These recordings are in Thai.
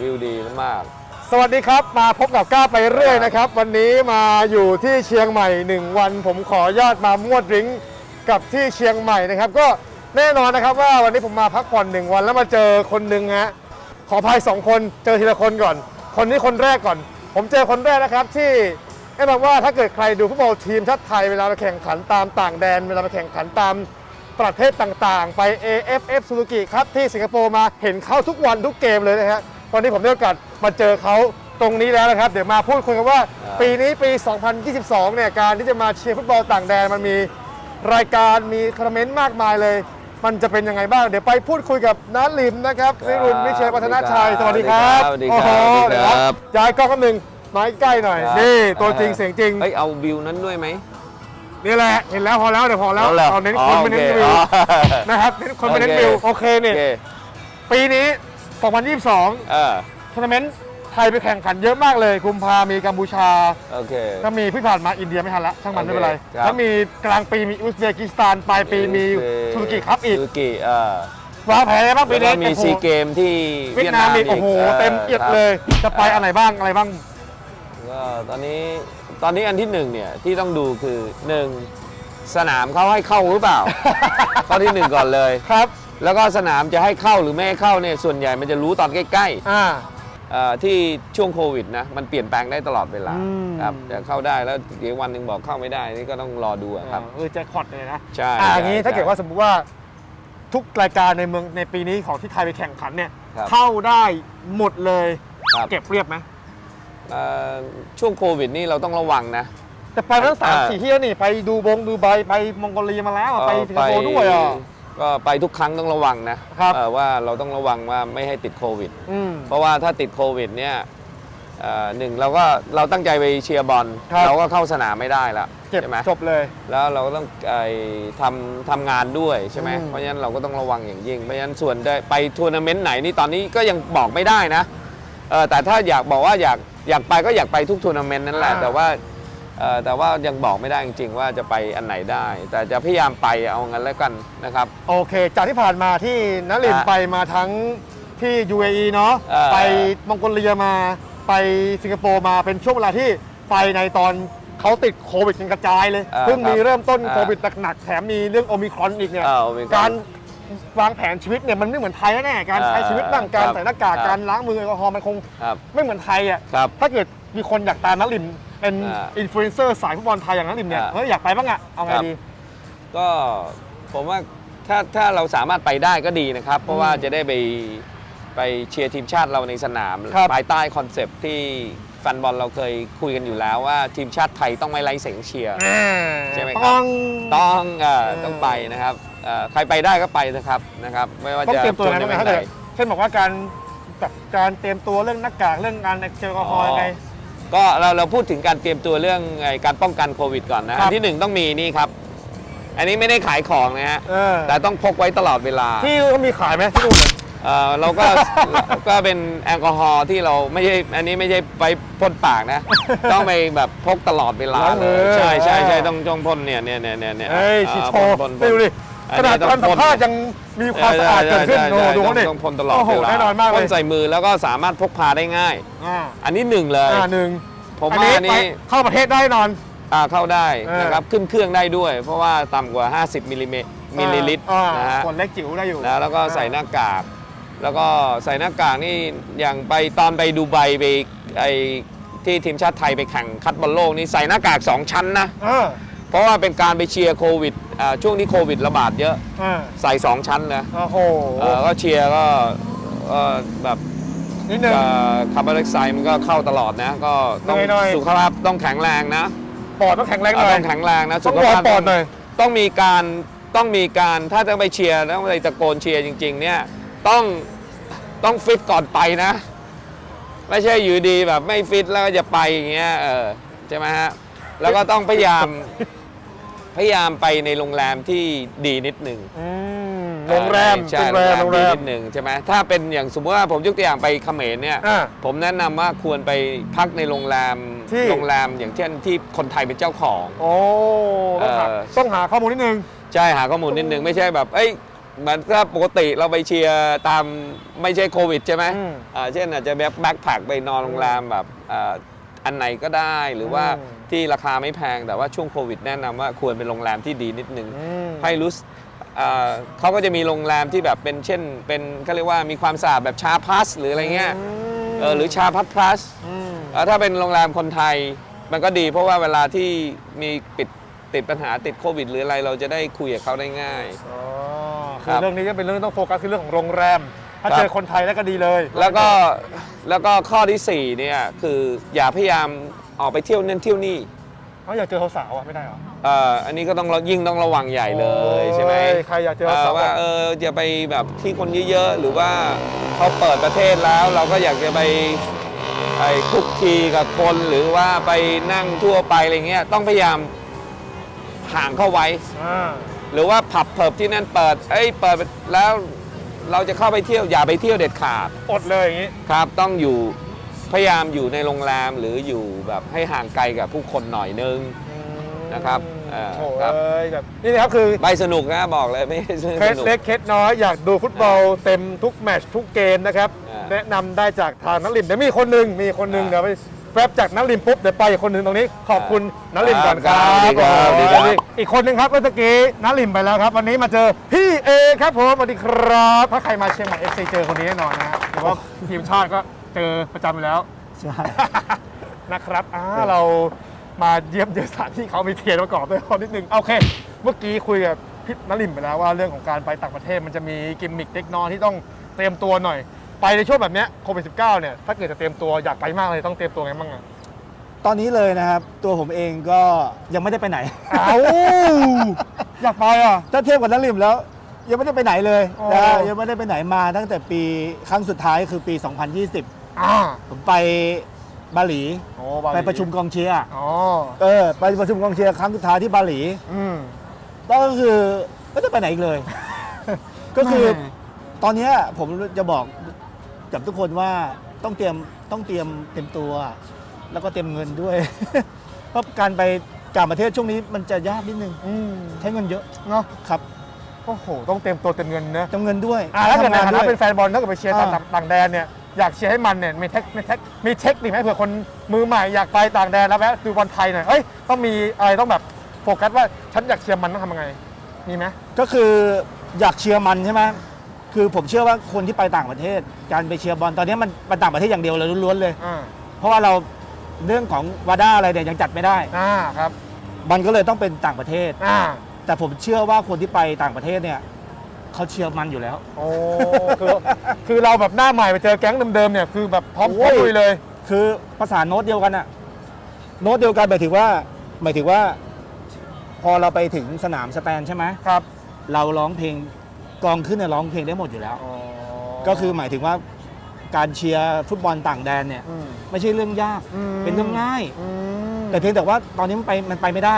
วิวดีมาก สวัสดีครับ มาพบกับก้าไปเรื่อยนะครับ วันนี้มาอยู่ที่เชียงใหม่ 1 วัน ผมขออนุญาตมามวดดริ้งกับที่เชียงใหม่นะครับ ก็แน่นอนนะครับว่าวันนี้ผมมาพักผ่อนหนึ่งวันแล้วมาเจอคนหนึ่งฮะขออภัยสองคนเจอทีละคนก่อน คนนี้คนแรกก่อน ผมเจอคนแรกนะครับที่แน่นอนว่าถ้าเกิดใครดูฟุตบอลทีมชาติไทยเวลาไปแข่งขันตามต่างแดน เวลาไปแข่งขันตามประเทศต่างๆ ไป AFF Suzuki ครับที่สิงคโปร์มาเห็นเขาทุกวันทุกเกมเลยนะฮะ วันนี้ผมได้โอกาสมาเจอเขาตรงนี้แล้วนะครับ เดี๋ยวมาพูดคุยกันว่าอ่าปีนี้ปี 2022 เนี่ยการที่จะมาเชียร์ฟุตบอลต่างแดนมันมีรายการมีคอร์เมนต์มากมายเลย มันจะเป็นยังไงบ้าง เดี๋ยวไปพูดคุยกับน้าลิมนะครับครับวิรุณวิเชียรพัฒนาชัยสวัสดีครับสวัสดีครับโอ้โหสวัสดีครับเดี๋ยวย้ายกล้องกันหนึ่งน้อยใกล้หน่อยครับนี่ตัวจริงอ่าเสียงจริงๆเฮ้ยเอาวิวนั้นด้วยไหมนี่แหละเห็นแล้วพอแล้วเดี๋ยวพอแล้วหรเอาเน้นอ๋อคนไม่เน้นโอวิวอ๋อนะครับเน้นคนไม่เน้นโอเควิวโอเคโอเนี่ยเคปีนี้ 2022เออทัวร์นาเมนต์ไทยไปแข่งขันเยอะมากเลยกุมภามีกัมพูชา โอเค ก็มีที่ผ่านมาอินเดียไม่ทันละช่างมันโอเคไม่เป็นไรครับ แล้วมีกลางปีมีอุซเบกิสถานปลายปีมีซูซูกิครับอีกซูซูกิเออวางแผนอะไรบ้างปีแล้วก็นี้มีโอ้โหซีเกมที่เวียดนามอีกโอ้โหเต็มเอียดเลย จะไปอันไหนบ้างอะไรบ้าง ก็ตอนนี้ตอนนี้อันที่หนึ่งเนี่ยที่ต้องดูคือหนึ่งสนามเขาให้เข้าหรือเปล่า ข้อที่หนึ่งก่อนเลย ครับ แล้วก็สนามจะให้เข้าหรือไม่ให้เข้าเนี่ยส่วนใหญ่มันจะรู้ตอนใกล้ๆอ่าเอ่อที่ช่วงโควิดนะมันเปลี่ยนแปลงได้ตลอดเวลาอืม ครับจะเข้าได้แล้วเดี๋ยววันหนึ่งบอกเข้าไม่ได้นี่ก็ต้องรอดูอะครับ เออแจ็คพอตเลยนะใช่อ่าใช่อย่างนี้ถ้าใช่เกิดว่าสมมติว่าทุกรายการในเมืองในปีนี้ของที่ไทยไปแข่งขันเนี่ยครับ เข้าได้หมดเลย ครับเก็บเรียบไหมเอ่อช่วงโควิดนี่เราต้องระวังนะ แต่ไปทั้งสามอ่า สี่ที่แล้วนี่ไปดูบงดูใบไปมองโกเลียมาแล้วอะไปสิงคโปร์ด้วยอะ ก็ไปทุกครั้งต้องระวังนะครับ เอ่อว่าเราต้องระวังว่าไม่ให้ติดโควิด อืม เพราะว่าถ้าติดโควิดเนี่ยเอ่อหนึ่งเราก็เราตั้งใจไปเชียร์บอลครับ เราก็เข้าสนามไม่ได้ละเก็บใช่ไหมจบเลย แล้วเราก็ต้องไอ้ทำทำงานด้วยใช่ไหมอืม เพราะฉะนั้นเราก็ต้องระวังอย่างยิ่งเพราะฉะนั้นส่วนได้ไปทัวร์นาเมนต์ไหนนี่ตอนนี้ก็ยังบอกไม่ได้นะเออแต่ถ้าอยากบอกว่าอยากอยากไปก็อยากไปทุกทัวร์นาเมนต์นั่นแหละ แต่ว่าเอ่อ แต่ว่ายังบอกไม่ได้จริงๆ ว่าจะไปอันไหนได้ แต่จะพยายามไปเอางั้นแล้วกันนะครับ โอเค จากที่ผ่านมาที่นลินอะไปมาทั้งที่ UAE เนาะเออไปมองโกเลียมาไปสิงคโปร์มาเป็นช่วงเวลาที่ไปในตอนเขาติดโควิดกันกระจายเลยเออเพิ่งมีครับเริ่มต้นเออโควิดหนักๆแถมมีเรื่องโอมิครอนอีกเนี่ยเออมีการวางแผนชีวิตเนี่ยมันไม่เหมือนไทยแน่ๆการใช้ชีวิตบ้างการครับใส่หน้ากากครับการล้างมือแอลกอฮอล์มันคงครับไม่เหมือนไทยอะครับถ้าเกิดมีคนอยากตามนักลิม เป็นอ่าอินฟลูเอนเซอร์สายฟุตบอลไทยอย่างนักลิมเนี่ยอ่าเฮ้ยอยากไปบ้างอะเอาไงครับ ดี ก็ผมว่าถ้าถ้าเราสามารถไปได้ก็ดีนะครับ เพราะว่าจะได้ไปไปเชียร์ทีมชาติเราในสนามครับภายใต้คอนเซปต์ที่แฟนบอลเราเคยคุยกันอยู่แล้วว่าทีมชาติไทยต้องไม่ไล่เสียงเชียร์อ่าใช่ไหมครับ ต้อง ต้องเอ่อเออ ต้องไปนะครับเอ่อใครไปได้ก็ไปนะครับนะครับ ไม่ว่าต้องจะเตรียมตัวอะไรทับ้างร์ไหมนาถ้าเมนต์เกิไหดนเช่นบอกว่าการแบบการเตรียมตัวเรื่องหน้ากากเรื่องการเจลแอลกอฮอล์ยังไง ก็เราเราพูดถึงการเตรียมตัวเรื่องไอ้การป้องกันโควิดก่อนนะครับ อันที่หนึ่งต้องมีนี่ครับ อันนี้ไม่ได้ขายของนะฮะ เออแต่ต้องพกไว้ตลอดเวลาที่เขามีขายไหมที่นู่น เอ่อเราก็ ก็เป็นแอลกอฮอล์ที่เราไม่ใช่อันนี้ไม่ใช่ไปพ่นปากนะ ต้องไปแบบพกตลอดเวลาล้างมืเลอย ใช่ใช่ใช่อ่าต้องจ้องพ่นเนี่ยเนี่ยเนี่ยเนี่ยเนี่ยเฮ้ยอ่าชีโชว์พ่น ไปดูดิอั ขนาดต้ตอองนสัมพ่นภาษณ์ยังมีความสะอาดเกิดขึ้นใช่ดูใช่ดูต้เขาองดิต้องพ่นตลอดโอ้โหเวลาแน่นอนมากเลยพ่นใส่มือแล้วก็สามารถพกพาได้ง่ายอ่าอันนี้หนึ่งเลยอ่าหนึ่งผมอันว่านี้อันไปนี้เข้าประเทศได้แน่นอนอ่าเข้าได้เออนะครับขึ้นเครื่องได้ด้วย เพราะว่าต่ำกว่า 50มิลลิเมตรมิลลิลิตรอ่านะฮะคนเล็กจิ๋วได้อยู่นะแล้วก็ใส่หน้ากาก แล้วก็ใส่หน้ากากนี่อย่างไปตอนไปดูไบไปไอที่ทีมชาติไทยไปแข่งคัดบอลโลกนี่ใส่หน้ากาก 2 ชั้นนะเออเพราะว่าเป็นการไปเชียร์โควิด อ่าช่วงนี้โควิดระบาดเยอะเออใส่2ชั้นนะโอ้โหเอ่อก็เชียร์ก็เอ่อแบบนิดนึงคาร์บอนไดออกไซด์มันก็เข้าตลอดนะ ก็ต้องหน่อยๆ สุขภาพต้องแข็งแรงนะปอดต้องแข็งแรงหเอ่น่ออยต้องแข็งแรงนะต้สุองขวอร์ภามพปอดหน่อย ต้องมีการต้องมีการถ้าจะไปเชียร์ต้องไปตะโกนเชียร์จริง ๆ เนี่ยต้องต้องฟิตก่อนไปนะ ไม่ใช่อยู่ดีแบบไม่ฟิตแล้วก็จะไปอย่างเงี้ยเออใช่ไหมฮะแล้วก็ต้องพยายาม พยายามไปในโรงแรมที่ดีนิดหนึ่งอืมโรงแรมใช่โรงแรมโรงแรดีม นิดหนึ่งใช่ไหมถ้าเป็นอย่างสมมติว่าผมยกตัวอย่างไปเขมรเนี่ยอ่าผมแนะนำว่าควรไปพักในโรงแรมที่ โรงแรมอย่างเช่นที่คนไทยเป็นเจ้าของ โอ้ต้องหาเออต้องหาข้อมูลนิดนึง ใช่หาข้อมูลนิดนึงไม่ใช่แบบ เอ้ยเหมือนถ้าปกติเราไปเชียร์ตามไม่ใช่โควิดใช่ไหมอืม อ่าเช่นอาจจะแบบแบ็คแพคไปนอนโรงแรมแบบอ่า อันไหนก็ได้หรือว่าอืมที่ราคาไม่แพงแต่ว่าช่วงโควิดแนะนำว่าควรเป็นโรงแรมที่ดีนิดนึง อืม ให้รู้สึกอ่าเขาก็จะมีโรงแรมที่แบบเป็นเช่น เป็นเขาเรียกว่ามีความสะอาดแบบชาพลัสหรืออะไรเงี้ยเออหรือชาพัทพลัสมเอ่อถ้าเป็นโรงแรมคนไทยมันก็ดี เพราะว่าเวลาที่มีปิดติดปัญหาติดโควิด หรืออะไรเราจะได้คุยกับเขาได้ง่าย อ๋อคคืรัอบ เรื่องนี้ก็เป็นเรื่องที่ต้องโฟกัสคือเรื่องของโรงแรม ถ้าครับเจอคนไทยแล้วก็ดีเลย แล้วก็แล้วก็ข้อที่ 4 เนี่ย คืออย่าพยายามออกไปเที่ยวนั่นเที่ยวนี่เขาอยากเจอสาวๆอะไม่ได้เหรอเอ่ออันนี้ก็ต้องระยิ่งต้องระวังใหญ่เลยใช่ไหมโอ้ยใครอยากเจอเอ่อสาวๆว่าเออจะไปแบบที่คนเยอะๆ หรือว่าเขาเปิดประเทศแล้ว เราก็อยากจะไปไปคุกคีกับคนหรือว่าไปนั่งทั่วไปอะไรเงี้ยต้องพยายามห่างเข้าไว้อ่าหรือว่าผับเพิบที่นั่นเปิดเอ้ยเปิดแล้ว เราจะเข้าไปเที่ยวอย่าไปเที่ยวเด็ดขาดอดเลยอย่างนี้ครับ ต้องอยู่พยายามอยู่ในโรงแรมหรืออยู่แบบให้ห่างไกลกับผู้คนหน่อยนึง นะครับเอ่อโอ้ครับ ยแบบนี่นะครับคือไปสนุกนะบอกเลยไม่ใช่สเคสนุก เล็กเคสน้อยอยากดูฟุตบอลเต็มทุกแมตช์ทุกเกมนะครับ อ่าแนะนำได้จากทางนักลิมเดี๋ยวมีคนหนึ่งมีคนหนึ่งอ่า เดี๋ยวไป แวบจากนักลิมปุ๊บเดี๋ยวไปอีกคนหนึ่งตรงนี้ ขอบคุณนักลิมก่อนคครัรับบสวัสดีครับโอ้โหสวัสดีครับ อีกคนหนึ่งครับเมื่อกี้นักลิมไปแล้วครับ วันนี้มาเจอพี่เอครับผมสวัสดีครับ ถ้าใครมาเชียงใหม่เอฟซีเจอคนนี้แน่นอนนะหรือว่าทีมชาติก็เจอประจำอยู่แล้ว ใช่ นะครับอ่าเรามาเยี่ยมเยียนสถานที่เขามีเทียนประกอบด้วยคนนิดนึง โอเค เมื่อกี้คุยกับพี่นลิมไปแล้วว่าเรื่องของการไปต่างประเทศมันจะมีกิมมิคเล็กน้อยที่ต้องเตรียมตัวหน่อย ไปในช่วงแบบเนี้ยโควิด -19 เนี่ยถ้าเกิดจะเตรียมตัวอยากไปมากเลยต้องเตรียมตัวไงบ้างอะตอนนี้เลยนะครับ ตัวผมเองก็ยังไม่ได้ไปไหน เอาอยากไปอะ ถ้าเทียบกับนักริมแล้ว ยังไม่ได้ไปไหนเลยอ๋อนะฮะยังไม่ได้ไปไหนมาตั้งแต่ปีครั้งสุดท้ายคือปี 2020 อ่าผมไปบาหลีโอ้บาหลีไปประชุมกองเชียร์อ๋อเออไปประชุมกองเชียร์ครั้งสุดท้ายที่บาหลีอืม แล้วก็คือไม่ได้ไปไหนอีกเลย ก็คือแม่ตอนเนี้ยผมจะบอก กับทุกคนว่าต้องเตรียมต้องเตรียมเตรียมตัว แล้วก็เตรียมเงินด้วย เพราะการไปต่างประเทศช่วงนี้มันจะยากนิดนึงอืมใช้เงินเยอะเนาะครับโอ้โห ต้องเตรียมตัวเตรียมเงินนะเตรียมเงินด้วยอ่าถ้าเกิดในฐานะทำงด้วยเป็นแฟนบอลถ้าเกิดไปเชียร์ต่างอ่าต่างแดนเนี่ยอยากเชียร์ให้มันเนี่ยมีเทคมีเทคมีเทคนิคไหมเผื่อคนมือใหม่อยากไปต่างแดนแล้วแวะดูบอลไทยหน่อยเอ้ยต้องมีอะไรต้องแบบโฟกัสว่าฉันอยากเชียร์มันต้องทำยังไงมีไหมก็คืออยากเชียร์มันใช่ไหม คือผมเชื่อว่าคนที่ไปต่างประเทศ การไปเชียร์บอลตอนนี้มันไปต่างประเทศอย่างเดียวเลยล้วนๆเลย อ่าเพราะว่าเราเรื่องของวาด้าอะไรเนี่ยยังจัดไม่ได้ อ่าครับมันก็เลยต้องเป็นต่างประเทศ อ่าแต่ผมเชื่อว่าคนที่ไปต่างประเทศเนี่ยเขาเชียร์มันอยู่แล้ว โอ้คือคือเราแบบหน้าใหม่ไปเจอแก๊งเดิมๆเนี่ยคือแบบพร้อมพโอ้ร้อมยลุยเลยคือภาษาโน้ตเดียวกันอะโน้ตเดียวกันหมายถึงว่าหมายถึงว่า พอเราไปถึงสนามสแตนใช่ไหมครับ เราร้องเพลง กองขึ้นเนี่ยร้องเพลงได้หมดอยู่แล้วอ๋อก็คือหมายถึงว่าการเชียร์ฟุตบอลต่างแดนเนี่ย ม ไม่ใช่เรื่องยากอืม เป็นเรื่องง่าย อืมแต่เพียงแต่ว่าตอนนี้มันไปมันไปไม่ได้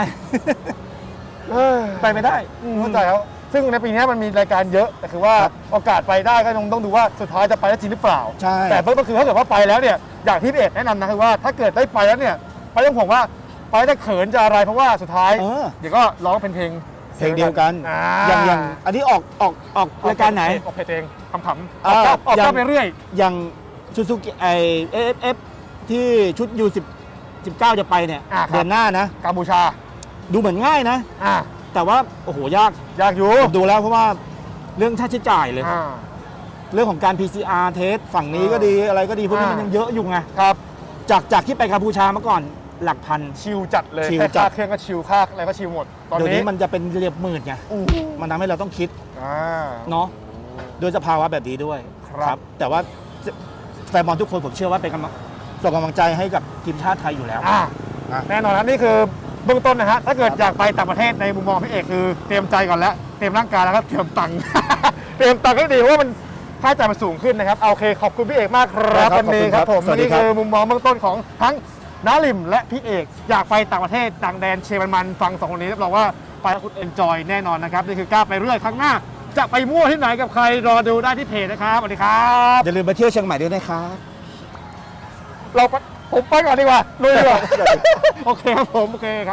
เอ้ยไปไม่ได้อืมเข้าใจแล้วซึ่งในปีนี้มันมีรายการเยอะ แต่คือว่าครับโอกาสไปได้ก็ต้องต้องดูว่าสุดท้ายจะไปได้จริงหรือเปล่า ใช่ แต่เบื้องต้นคือถ้าเกิดว่าไปแล้วเนี่ยอย่างที่พี่เอกแนะนำนะคือว่าถ้าเกิดได้ไปแล้วเนี่ยไปต้องห่วงว่าไปจะเขินจะอะไรเพราะว่าสุดท้าย เออ เดี๋ยวก็ร้องเป็นเพลง เพลงเดียวกันอ่าอย่างอย่างอันนี้ออกออกออกรายการไหน ออกเพลงเองขำๆออ่าอกก็ออกยัก็งไปเรื่อย อย่างซูซูกิไอเอฟเอฟที่ชุดยูสิบสิบเก้าจะไปเนี่ยอ่าครับ เดือนหน้านะ กัมพูชาดูเหมือนง่ายนะ อ่าแต่ว่า โอ้โห ยากอยากอยู่ผมดูแล้วเพราะว่าเรื่องค่าใช้จ่ายเลย อ่า เรื่องของการ PCR เทสฝั่งนี้ก็ดีอะไรก็ดีพวกนี้อ่ามัมันยังเยอะอยู่ไง ครับ จากจากที่ไปกัมพูชาเมื่อก่อน หลักพัน ชิลจัดเลยชิลแค่จัค่าดเครื่องก็ชิลค่าอะไรก็ชิลหมด ตอนเดี๋ยวนี้นี้มันจะเป็นเรียบหมื่นไงอู้มันทำให้เราต้องคิดอ่า เนาะโดยสภาวะแบบนี้ด้วยครับ แต่ว่าแฟนบอลทุกคนผมเชื่อว่าเป็นกำลังส่งกำลังใจให้กับทีมชาติไทยอยู่แล้ว อ่าอะ แน่นอนครับนี่คือเบื้องต้นนะฮะ ถ้าเกิดอยากไปต่างประเทศในมุมมองพี่เอกคือเตรียมใจก่อนแล้วเตรียมร่างกายแล้วก็เตรียมตังค์ เตรียมตังค์ให้ดีเพราะว่ามันค่าใช้จ่ายมันสูงขึ้นนะครับเอาโอเคขอบคุณพี่เอกมากครับครับวันนี้ครับขอบคุณครับผมสวัสดีนี่ครับ คือมุมมองเบื้องต้นของทั้ง น้าลิมและพี่เอก อยากไปต่างประเทศต่างแดนเชียร์มันๆฟังสองคนนี้รับรองว่าไปแล้วคุณเอนจอยแน่นอนนะครับ นี่คือกล้าไปเรื่อยครั้งหน้า จะไปมั่วที่ไหนกับใครรอดูได้ที่เพจนะครับสวัสดีครับอย่าลืมมาเที่ยวเชียงใหม่ด้วยนะครับเราไปผมไปก่อนดีกว่าลุยดีกว่าโอเคครับผมโอเคครับ